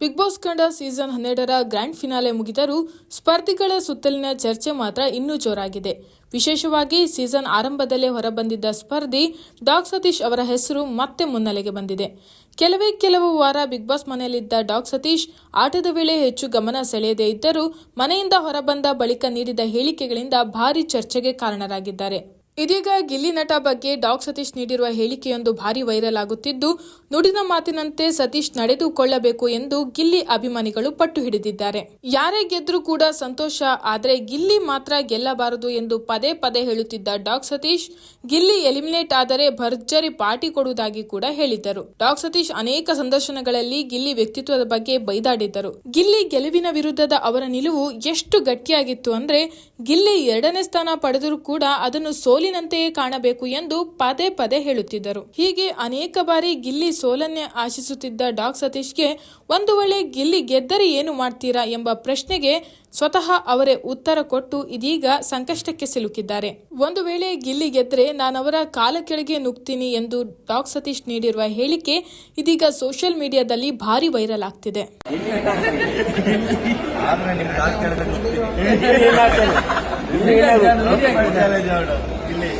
Big Boss ಕಂಡ season ಹನ್ನೆರಡರ grand finale ಮುಗಿದರೂ ಸ್ಪರ್ಧಿಗಳ ಸುತ್ತಲಿನ ಚರ್ಚೆ ಮಾತ್ರ ಇನ್ನೂ ಜೋರಾಗಿದೆ. ವಿಶೇಷವಾಗಿ ಸೀಸನ್ ಆರಂಭದಲ್ಲೇ ಹೊರಬಂದಿದ್ದ ಸ್ಪರ್ಧಿ ಡಾಕ್ ಸತೀಶ್ ಅವರ ಹೆಸರು ಮತ್ತೆ ಮುನ್ನೆಲೆಗೆ ಬಂದಿದೆ. ಕೆಲವೇ ಕೆಲವು ವಾರ ಬಿಗ್ ಬಾಸ್ ಮನೆಯಲ್ಲಿದ್ದ ಡಾಕ್ ಸತೀಶ್ ಆಟದ ವೇಳೆ ಹೆಚ್ಚು ಗಮನ ಸೆಳೆಯದೇ ಇದ್ದರೂ ಮನೆಯಿಂದ ಹೊರಬಂದ ಬಳಿಕ ನೀಡಿದ ಹೇಳಿಕೆಗಳಿಂದ ಭಾರೀ ಚರ್ಚೆಗೆ ಕಾರಣರಾಗಿದ್ದಾರೆ. ಇದೀಗ ಗಿಲ್ಲಿ ನಟ ಬಗ್ಗೆ ಡಾಕ್ ಸತೀಶ್ ನೀಡಿರುವ ಹೇಳಿಕೆಯೊಂದು ಭಾರಿ ವೈರಲ್ ಆಗುತ್ತಿದ್ದು, ನುಡಿದ ಮಾತಿನಂತೆ ಸತೀಶ್ ನಡೆದುಕೊಳ್ಳಬೇಕು ಎಂದು ಗಿಲ್ಲಿ ಅಭಿಮಾನಿಗಳು ಪಟ್ಟು ಹಿಡಿದಿದ್ದಾರೆ. ಯಾರೇ ಗೆದ್ರೂ ಕೂಡ ಸಂತೋಷ, ಆದರೆ ಗಿಲ್ಲಿ ಮಾತ್ರ ಗೆಲ್ಲಬಾರದು ಎಂದು ಪದೇ ಪದೇ ಹೇಳುತ್ತಿದ್ದ ಡಾಗ್ ಸತೀಶ್, ಗಿಲ್ಲಿ ಎಲಿಮಿನೇಟ್ ಆದರೆ ಭರ್ಜರಿ ಪಾರ್ಟಿ ಕೊಡುವುದಾಗಿ ಕೂಡ ಹೇಳಿದ್ದರು. ಡಾಕ್ ಸತೀಶ್ ಅನೇಕ ಸಂದರ್ಶನಗಳಲ್ಲಿ ಗಿಲ್ಲಿ ವ್ಯಕ್ತಿತ್ವದ ಬಗ್ಗೆ ಬೈದಾಡಿದ್ದರು. ಗಿಲ್ಲಿ ಗೆಲುವಿನ ವಿರುದ್ಧದ ಅವರ ನಿಲುವು ಎಷ್ಟು ಗಟ್ಟಿಯಾಗಿತ್ತು ಅಂದ್ರೆ, ಗಿಲ್ಲಿ ಎರಡನೇ ಸ್ಥಾನ ಪಡೆದರೂ ಕೂಡ ಅದನ್ನು ಸೋಲಿನಂತೆಯೇ ಕಾಣಬೇಕು ಎಂದು ಪದೇ ಪದೇ ಹೇಳುತ್ತಿದ್ದರು. ಹೀಗೆ ಅನೇಕ ಬಾರಿ ಗಿಲ್ಲಿ ಸೋಲನ್ನೇ ಆಶಿಸುತ್ತಿದ್ದ ಡಾಕ್ ಸತೀಶ್ಗೆ ಒಂದು ವೇಳೆ ಗಿಲ್ಲಿ ಗೆದ್ದರೆ ಏನು ಮಾಡ್ತೀರಾ ಎಂಬ ಪ್ರಶ್ನೆಗೆ ಸ್ವತಃ ಅವರೇ ಉತ್ತರ ಕೊಟ್ಟು ಇದೀಗ ಸಂಕಷ್ಟಕ್ಕೆ ಸಿಲುಕಿದ್ದಾರೆ. ಒಂದು ವೇಳೆ ಗಿಲ್ಲಿ ಗೆದ್ರೆ ನಾನವರ ಕಾಲ ಕೆಳಗೆ ನುಗ್ತೀನಿ ಎಂದು ಡಾಕ್ ಸತೀಶ್ ನೀಡಿರುವ ಹೇಳಿಕೆ ಇದೀಗ ಸೋಷಿಯಲ್ ಮೀಡಿಯಾದಲ್ಲಿ ಭಾರಿ ವೈರಲ್ ಆಗ್ತಿದೆ. ಆದ್ರೆ ನಿಮ್ ಕಾಲ್ ಕೆಳಗೆ ಇಲ್ಲಿ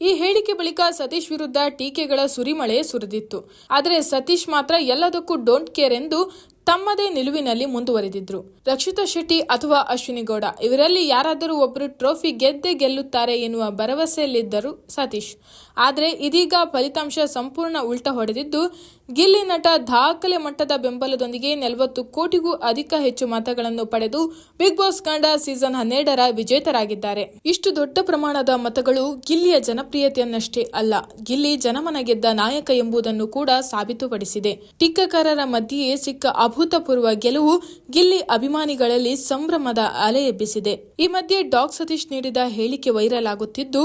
ಈ ಹೇಳಿಕೆ ಬಳಿಕ ಸತೀಶ್ ವಿರುದ್ಧ ಟೀಕೆಗಳ ಸುರಿಮಳೆ ಸುರಿದಿತ್ತು. ಆದರೆ ಸತೀಶ್ ಮಾತ್ರ ಎಲ್ಲದಕ್ಕೂ ಡೋಂಟ್ ಕೇರ್ ಎಂದು ತಮ್ಮದೇ ನಿಲುವಿನಲ್ಲಿ ಮುಂದುವರೆದಿದ್ರು. ರಕ್ಷಿತಾ ಶೆಟ್ಟಿ ಅಥವಾ ಅಶ್ವಿನಿ ಗೌಡ, ಇವರಲ್ಲಿ ಯಾರಾದರೂ ಒಬ್ಬರು ಟ್ರೋಫಿ ಗೆದ್ದೇ ಗೆಲ್ಲುತ್ತಾರೆ ಎನ್ನುವ ಭರವಸೆಯಲ್ಲಿದ್ದರು ಸತೀಶ್. ಆದರೆ ಇದೀಗ ಫಲಿತಾಂಶ ಸಂಪೂರ್ಣ ಉಲ್ಟ ಹೊಡೆದಿದ್ದು, ಗಿಲ್ಲಿ ನಟ ದಾಖಲೆ ಮಟ್ಟದ ಬೆಂಬಲದೊಂದಿಗೆ ನಲವತ್ತು ಕೋಟಿಗೂ ಅಧಿಕ ಹೆಚ್ಚು ಮತಗಳನ್ನು ಪಡೆದು ಬಿಗ್ ಬಾಸ್ ಕಂಡ ಸೀಸನ್ ಹನ್ನೆರಡರ ವಿಜೇತರಾಗಿದ್ದಾರೆ. ಇಷ್ಟು ದೊಡ್ಡ ಪ್ರಮಾಣದ ಮತಗಳು ಗಿಲ್ಲಿಯ ಜನಪ್ರಿಯತೆಯನ್ನಷ್ಟೇ ಅಲ್ಲ, ಗಿಲ್ಲಿ ಜನಮನ ಗೆದ್ದ ನಾಯಕ ಎಂಬುದನ್ನು ಕೂಡ ಸಾಬೀತುಪಡಿಸಿದೆ. ಟೀಕಾಕಾರರ ಮಧ್ಯೆಯೇ ಸಿಕ್ಕ ಅಭೂತಪೂರ್ವ ಗೆಲುವು ಗಿಲ್ಲಿ ಅಭಿಮಾನಿಗಳಲ್ಲಿ ಸಂಭ್ರಮದ ಅಲೆ ಎಬ್ಬಿಸಿದೆ. ಈ ಮಧ್ಯೆ ಡಾಕ್ ಸತೀಶ್ ನೀಡಿದ ಹೇಳಿಕೆ ವೈರಲ್ ಆಗುತ್ತಿದ್ದು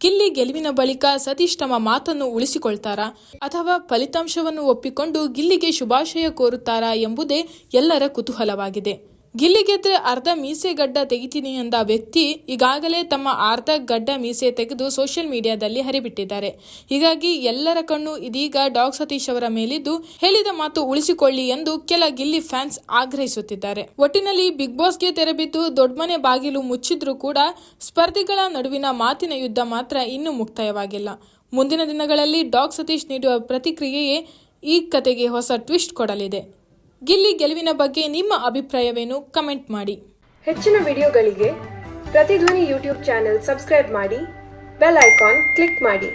ಗಿಲ್ಲಿ ಗೆಲುವಿನ ಬಳಿಕ ಸತೀಶ್ ತಮ್ಮ ಮಾತನ್ನು ಉಳಿಸಿಕೊಳ್ತಾರಾ ಅಥವಾ ಫಲಿತಾಂಶವನ್ನು ಒಪ್ಪಿಕೊಂಡು ಗಿಲ್ಲಿಗೆ ಶುಭಾಶಯ ಕೋರುತ್ತಾರಾ ಎಂಬುದೇ ಎಲ್ಲರ ಕುತೂಹಲವಾಗಿದೆ. ಗಿಲ್ಲಿ ಗೆದ್ರೆ ಅರ್ಧ ಮೀಸೆ ಗಡ್ಡ ತೆಗಿತೀನಿ ಎಂದ ವ್ಯಕ್ತಿ ಈಗಾಗಲೇ ತಮ್ಮ ಅರ್ಧ ಗಡ್ಡ ಮೀಸೆ ತೆಗೆದು ಸೋಷಿಯಲ್ ಮೀಡಿಯಾದಲ್ಲಿ ಹರಿಬಿಟ್ಟಿದ್ದಾರೆ. ಹೀಗಾಗಿ ಎಲ್ಲರ ಕಣ್ಣು ಇದೀಗ ಡಾಗ್ ಸತೀಶ್ ಅವರ ಮೇಲಿದ್ದು ಹೇಳಿದ ಮಾತು ಉಳಿಸಿಕೊಳ್ಳಿ ಎಂದು ಕೆಲ ಗಿಲ್ಲಿ ಫ್ಯಾನ್ಸ್ ಆಗ್ರಹಿಸುತ್ತಿದ್ದಾರೆ. ಒಟ್ಟಿನಲ್ಲಿ ಬಿಗ್ ಬಾಸ್ಗೆ ತೆರೆಬಿದ್ದು ದೊಡ್ಡಮನೆ ಬಾಗಿಲು ಮುಚ್ಚಿದ್ರೂ ಕೂಡ ಸ್ಪರ್ಧಿಗಳ ನಡುವಿನ ಮಾತಿನ ಯುದ್ಧ ಮಾತ್ರ ಇನ್ನೂ ಮುಕ್ತಾಯವಾಗಿಲ್ಲ. ಮುಂದಿನ ದಿನಗಳಲ್ಲಿ ಡಾಗ್ ಸತೀಶ್ ನೀಡುವ ಪ್ರತಿಕ್ರಿಯೆಯೇ ಈ ಕತೆಗೆ ಹೊಸ ಟ್ವಿಸ್ಟ್ ಕೊಡಲಿದೆ. ಗಿಲ್ಲಿ ಗೆಲುವಿನ ಬಗ್ಗೆ ನಿಮ್ಮ ಅಭಿಪ್ರಾಯವೇನು ಕಮೆಂಟ್ ಮಾಡಿ. ಹೆಚ್ಚಿನ ವಿಡಿಯೋಗಳಿಗೆ ಪ್ರತಿಧ್ವನಿ ಯೂಟ್ಯೂಬ್ ಚಾನೆಲ್ ಸಬ್ಸ್ಕ್ರೈಬ್ ಮಾಡಿ, ಬೆಲ್ ಐಕಾನ್ ಕ್ಲಿಕ್ ಮಾಡಿ.